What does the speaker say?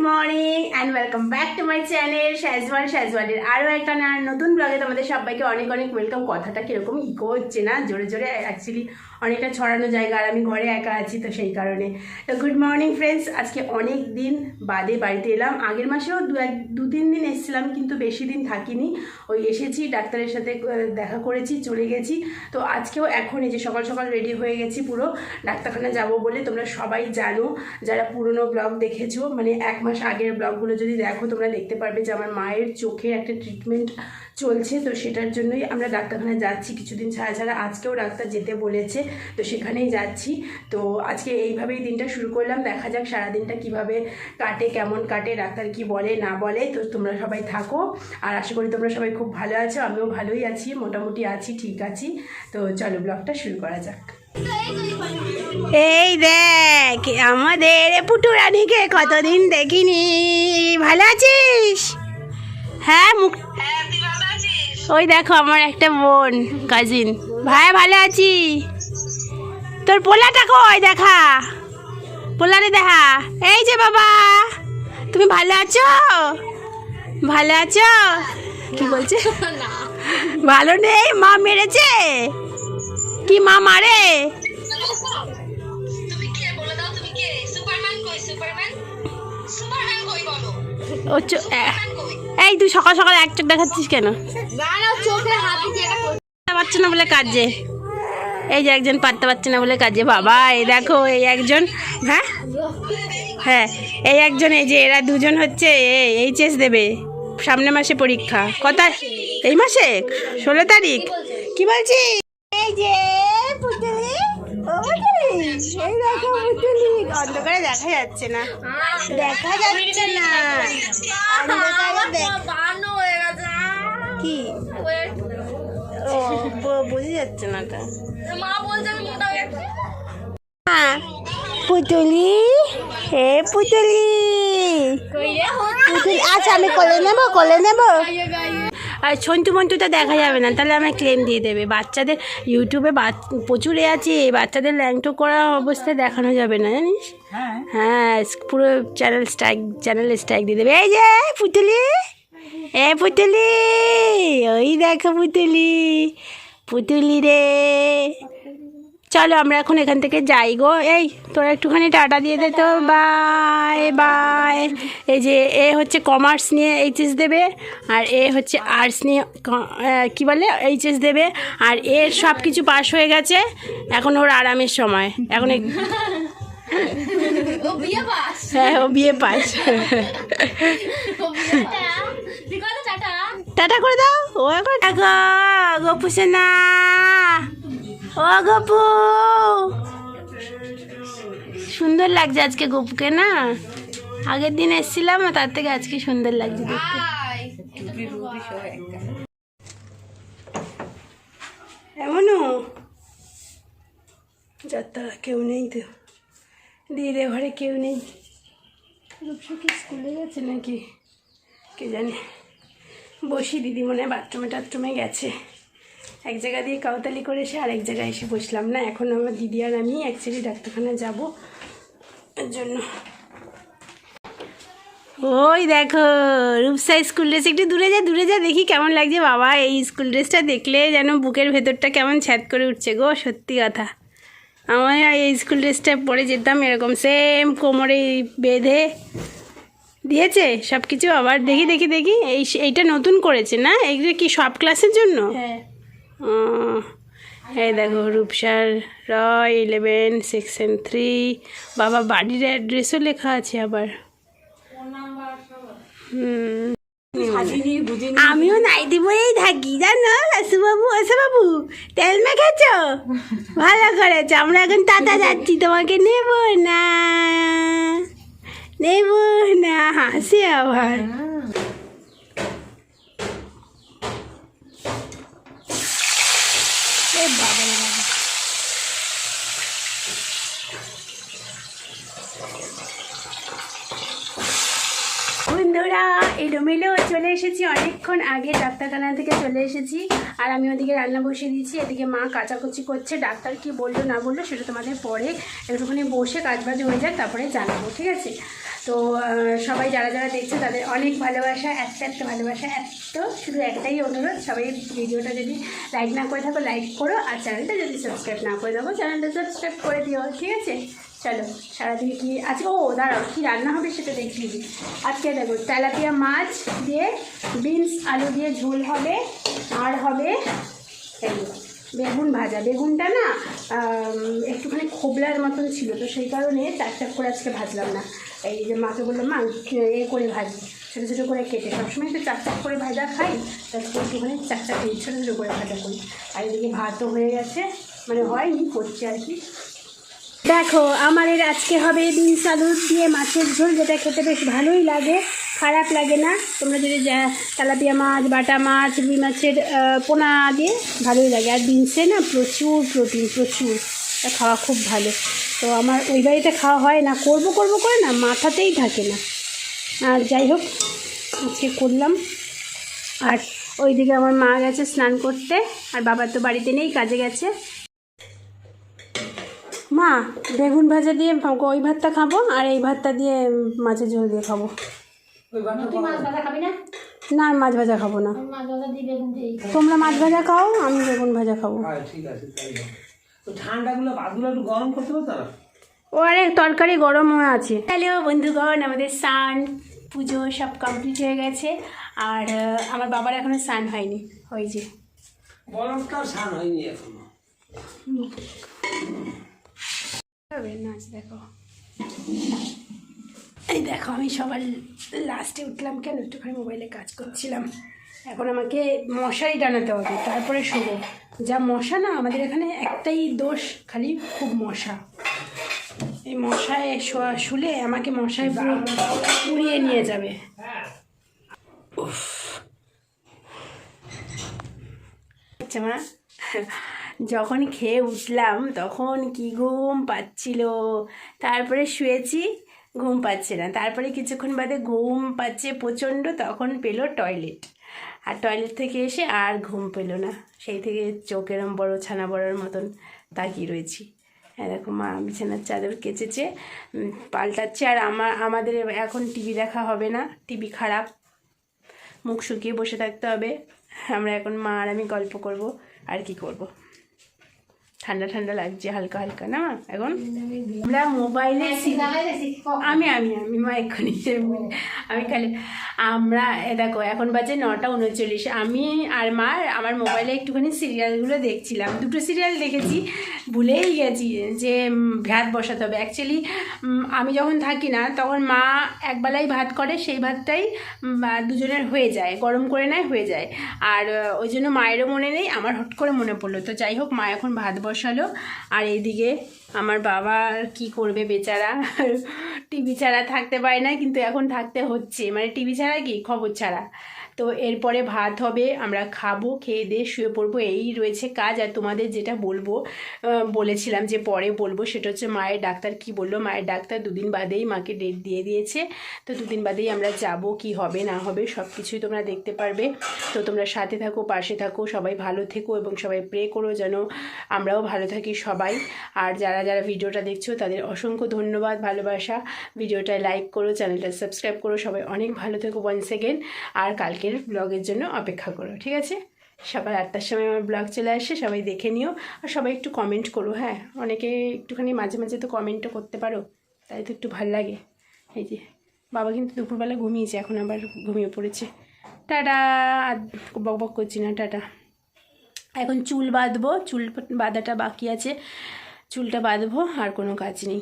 Morning and welcome back to my channel শ্যাজওয়াল শ্যাজওয়ালের আরও একটা না নতুন ব্লগে তোমাদের সবাইকে অনেক অনেক ওয়েলকাম কথাটা কীরকম ইকো হচ্ছে না? জোরে জোরে অ্যাকচুয়ালি অনেকটা ছড়ানো জায়গা আর আমি ঘরে একা আছি তো সেই কারণে। তো গুড মর্নিং ফ্রেন্ডস আজকে অনেক দিন বাদে বাড়িতে এলাম। আগের মাসেও দু এক, দু তিন দিন এসেছিলাম কিন্তু বেশি দিন থাকিনি। ওই এসেছি, ডাক্তারের সাথে দেখা করেছি, চলে গেছি। তো আজকেও এখন এই যে সকাল সকাল রেডি হয়ে গেছি পুরো। ডাক্তারখানা যাব বলে তোমরা সবাই জানো, যারা পুরনো ব্লগ দেখেছ মানে এক মাস আগের ব্লগগুলো যদি দেখো, তোমরা দেখতে পারবে যে আমার মায়ের চোখের একটা ট্রিটমেন্ট চলছে। তো সেটার জন্যই আমরা ডাক্তারখানায় যাচ্ছি। কিছুদিন ছাড়া ছাড়া আজকেও ডাক্তার যেতে বলেছে। তো সেখানেই যাচ্ছি। তো আজকে এইভাবেই দিনটা শুরু করলাম। দেখা যাক সারাদিনটা কীভাবে কাটে কেমন কাটে ডাক্তার কি বলে না বলে। তো তোমরা সবাই থাকো। আর আশা করি তোমরা সবাই খুব ভালো আছো। আমিও ভালোই আছি মোটামুটি আছি ঠিক আছি। তো চলো ব্লগটা শুরু করা যাক। এই দেখ আমাদের পুটু রানীকে কতদিন দেখিনি। ভালো আছিস? হ্যাঁ মুখ ওই দেখো আমার একটা বোন কাজিন ভাই ভালো আছি? তোর পোলাটা কই? দেখা। পোলারে দেখা। এই যে বাবা তুমি ভালো আছো? ভালো আছো? কি বলছে? ভালো নেই মা মেরেছে। কি মা মারে? এই তুই সকাল সকাল এক চোখ দেখাচ্ছিস কেন? পাচ্ছে না বলে কাজে এই যে একজন পারতে পারছে না বলে কাজে বাবা এই দেখো এই একজন হ্যাঁ? হ্যাঁ এই একজন এই যে এরা দুজন হচ্ছে এইচএস দেবে। সামনে মাসে পরীক্ষা। কত এই মাসে? ষোলো তারিখ? কি বলছি এই যে পুতুলি এই দেখো পুতুলি অন্ধকারে দেখা যাচ্ছে না। দেখা যাচ্ছে না। অন্ধকারে দেখ- হয়ে কি? ও ব- যাচ্ছে না তা মা বলছে আমি মোটা হয়ে পুতুলি। হে পুতুলি। পুতুলি আচ্ছা আমি কোলে নেব কোলে নেব? আর ছন্তু মন্তুটা দেখা যাবে না তাহলে আমায় ক্লেম দিয়ে দেবে। বাচ্চাদের ইউটিউবে প্রচুর এ আছে বাচ্চাদের ল্যাংটো করা অবস্থায় দেখানো যাবে না জানিস? হ্যাঁ। পুরো চ্যানেল স্ট্রাইক চ্যানেল স্ট্রাইক দিয়ে দেবে। এই যে পুতুলি। এ পুতুলি। ওই দেখো পুতুলি। পুতুলি রে। চলো আমরা এখন এখান থেকে যাই গো। এই তোরা একটুখানি টাটা দিয়ে দে তো। Bye bye. এই যে এ হচ্ছে কমার্স নিয়ে এইচএস দেবে আর এ হচ্ছে আর্টস নিয়ে ক- বলে? এইচএস দেবে। আর এর সব কিছু পাস হয়ে গেছে। এখন ওর আরামের সময়। এখন হ্যাঁ ও বিয়ে পাস। টাটা করে দাও। ও এখন গপু সেনা ও গপু। সুন্দর লাগছে আজকে গপুকে, না? আগের দিন এসেছিলাম, তার থেকে আজকে সুন্দর লাগছে দেখতে। এমনও? যাত্রা কেউ নেই তো। দিদির ঘরে কেউ নেই। রূপসা স্কুলে গেছে নাকি? কে জানে। বসি দিদি মনে হয় বাথরুমে টাথরুমে গেছে। এক জায়গা দিয়ে কাউতালি করে এসে আরেক জায়গায় এসে বসলাম না, এখন আমার দিদি আর আমি অ্যাকচুয়ালি ডাক্তারখানায় যাব এর জন্য। ওই দেখো, রূপসা স্কুল ড্রেস একটু দূরে যা দূরে যা, দেখি কেমন লাগছে। বাবা, এই স্কুল ড্রেসটা দেখলে যেন বুকের ভেতরটা কেমন ছ্যাদ করে উঠছে গো, সত্যি কথা। আমার এই স্কুল ড্রেসটা পরে যেতাম, এরকম সেম কোমরে বেঁধে দিয়েছে? সব কিছু আবার দেখি দেখি দেখি। এই এইটা নতুন করেছে না? এইগুলো কি সব ক্লাসের জন্য? হ্যাঁ। এই দেখো রূপসার রয় ইলেভেন সেকশন থ্রি বাবা বাড়ির অ্যাড্রেসও লেখা আছে আবার। হুম। আমিও নাইটি বইয়েই থাকি জানো? বাবু বাবু তেল মেখেছ? ভালো করেছ। আমরা এখন টাটা যাচ্ছি তোমাকে নেব না। নেব না হাসি আবার এ বাবা রে বাবা বন্ধুরা এলোমেলো চলে এসেছি, অনেকক্ষণ আগে ডাক্তারখানা থেকে চলে এসেছি। আর আমি ওদিকে রান্না বসিয়ে দিয়েছি, এদিকে মা কাচাকুচি করছে, ডাক্তার কি বলল না বলল সেটা তোমাদের পরে একটুখানি বসে কাজবাজ হয়ে যাক, তারপরে জানাব, ঠিক আছে? তো সবাই যারা যারা দেখছে তাদের অনেক ভালোবাসা, একটা একটা ভালোবাসা এত শুধু একটাই অনুরোধ, সবাই ভিডিওটা যদি লাইক না করে থাকো, লাইক করো, আর চ্যানেলটা যদি সাবস্ক্রাইব না করে থাকো, চ্যানেলটা সাবস্ক্রাইব করে দিও, ঠিক আছে? চলো, সারাদিন কি আজকে, ও, দাঁড়াও, কী রান্না হবে সেটা দেখিয়ে দিই। আজকে দেখো, তেলাপিয়া মাছ দিয়ে, বিনস, আলু দিয়ে ঝোল হবে, আর হবে বেগুন ভাজা। বেগুনটা না একটুখানি খোবলার মতন ছিল, তো সেই কারণে চার চার করে আজকে ভাজলাম না। এই যে মাকে বললাম, মা এ করে ভাজি। ছোটো ছোটো করে কেটে, সবসময় তো চার চার করে ভাজা খাই তারপর একটুখানি চার চার ছোটো ছোটো করে ভাজা করি। আর এদিকে ভাতও হয়ে গেছে মানে হয়নি, করছি আর কি। দেখো, আমাদের আজকে হবে বিনস আলু দিয়ে মাছের ঝোল, যেটা খেতে বেশ ভালোই লাগে। খারাপ লাগে না। তোমরা যদি তেলাপিয়া মাছ, বাটা মাছ, রুই মাছের পোনা দিয়ে ভালোই লাগে। আর বিনসে না প্রচুর প্রোটিন, প্রচুর। খাওয়া খুব ভালো। তো আমার ওই বাড়িতে খাওয়া হয় না। করব করব করে না, মাথাতেই থাকে না। আর যাই হোক, আজকে করলাম। আর ওইদিকে আমার মা গেছে স্নান করতে। আর বাবা তো বাড়িতে নেই, কাজে গেছে। মা বেগুন ভাজা দিয়ে ওই ভাতটা খাব আর এই ভাতটা দিয়ে মাছের ঝোল দিয়ে খাব। তুই মাছ ভাজা খাবি না? না মাছ ভাজা খাব না। তোমরা মাছ ভাজা খাও আমি বেগুন ভাজা খাব। হ্যাঁ ঠিক আছে তাই হবে। তো ঠান্ডাগুলো ভাতগুলো একটু গরম করতে পারতো ও আরে তরকারি গরম হয়ে আছে। হ্যালো বন্ধুগণ আমাদের স্নান পুজো সব কমপ্লিট হয়ে গেছে। আর আমার বাবার এখনও স্নান হয়নি হয়েছে স্নান হয়নি এখনও। নাচ দেখো। এই দেখো, আমি সবার লাস্টে উঠলাম কেন? একটুখানি মোবাইলে কাজ করছিলাম। এখন আমাকে মশারি টানাতে হবে, তারপরে শোবো। যা মশা না, আমাদের এখানে একটাই দোষ, খালি খুব মশা। এই মশায় শোয়া, শুলে আমাকে মশায় উড়িয়ে নিয়ে যাবে। উফ। আচ্ছা মা। যখন খেয়ে উঠলাম তখন কি ঘুম পাচ্ছিল? তারপরে শুয়েছি, ঘুম পাচ্ছে না। তারপরে কিছুক্ষণ বাদে ঘুম পাচ্ছে প্রচণ্ড, তখন পেল টয়লেট। আর টয়লেট থেকে এসে আর ঘুম পেল না। সেই থেকে চোখ এরম বড়ো ছানা বড়ার মতন তাকিয়ে রয়েছি। হ্যাঁ দেখো মা বিছানার চাদর কেচেছে পাল্টাচ্ছে। আর আমার আমাদের এখন টিভি দেখা হবে না। টিভি খারাপ। মুখ শুকিয়ে বসে থাকতে হবে। আমরা এখন মা আর আমি গল্প করব। আর কি করব? ঠান্ডা ঠান্ডা লাগছে হালকা হালকা না? এখন? আমরা মোবাইলে সি- আমি আমি আমি মা এক্ষুনি আমি খালি আমরা এ দেখো এখন বাজে নটা উনচল্লিশ। আমি আর মা আমার মোবাইলে একটুখানি সিরিয়ালগুলো দেখছিলাম। দুটো সিরিয়াল দেখেছি। ভুলেই গেছি যে ভাত বসাতে হবে। অ্যাকচুয়ালি আমি যখন থাকি না, তখন মা একবেলাই ভাত করে, সেই ভাতটাই দুজনের হয়ে যায়, গরম করে নেয়, হয়ে যায়। আর ওই জন্য মায়েরও মনে নেই, আমার হট করে মনে পড়ল। তো যাই হোক, মা এখন ভাত বসালো, আর এইদিকে আমার বাবা কি করবে বেচারা? টিভি ছাড়া থাকতে পারে না, কিন্তু এখন থাকতে হচ্ছে। মানে টিভি ছাড়া কি? খবর ছাড়া। তো এরপরে ভাত হবে, আমরা খাব, খেয়ে দিয়ে শুয়ে পড়ব, এই রয়েছে কাজ। আর তোমাদের যেটা বলব বলেছিলাম যে পরে বলব, সেটা হচ্ছে মায়ের ডাক্তার কি বলল, মায়ের ডাক্তার দুদিন বাদেই মাকে ডেট দিয়ে দিয়েছে। তো দুদিন বাদেই আমরা যাব, কি হবে, না হবে সব কিছুই তোমরা দেখতে পারবে। তো তোমরা সাথে থাকো, পাশে থাকো, সবাই ভালো থেকো এবং সবাই প্রে করো যেন আমরাও ভালো থাকি সবাই। আর যারা যারা ভিডিওটা দেখছ, তাদের অসংখ্য ধন্যবাদ, ভালোবাসা। ভিডিওটা লাইক করো, চ্যানেলটা সাবস্ক্রাইব করো, সবাই অনেক ভালো থেকো ওয়ান সেকেন্ড আর কালকের ব্লগের জন্য অপেক্ষা করো, ঠিক আছে? সকাল আটটার সময় আমার ব্লগ চলে আসে, সবাই দেখে নিও। আর সবাই একটু কমেন্ট করো হ্যাঁ? অনেকে একটুখানি মাঝে মাঝে তো কমেন্টও করতে পারো, তাই তো একটু ভালো লাগে। এই যে, বাবা কিন্তু দুপুরবেলা ঘুমিয়েছে, এখন আবার ঘুমিয়ে পড়েছে। টাটা! আর বক বক করছি না, টাটা। এখন চুল বাঁধবো, চুল বাঁধাটা বাকি আছে। চুলটা বাঁধবো, আর কোনো কাজ নেই।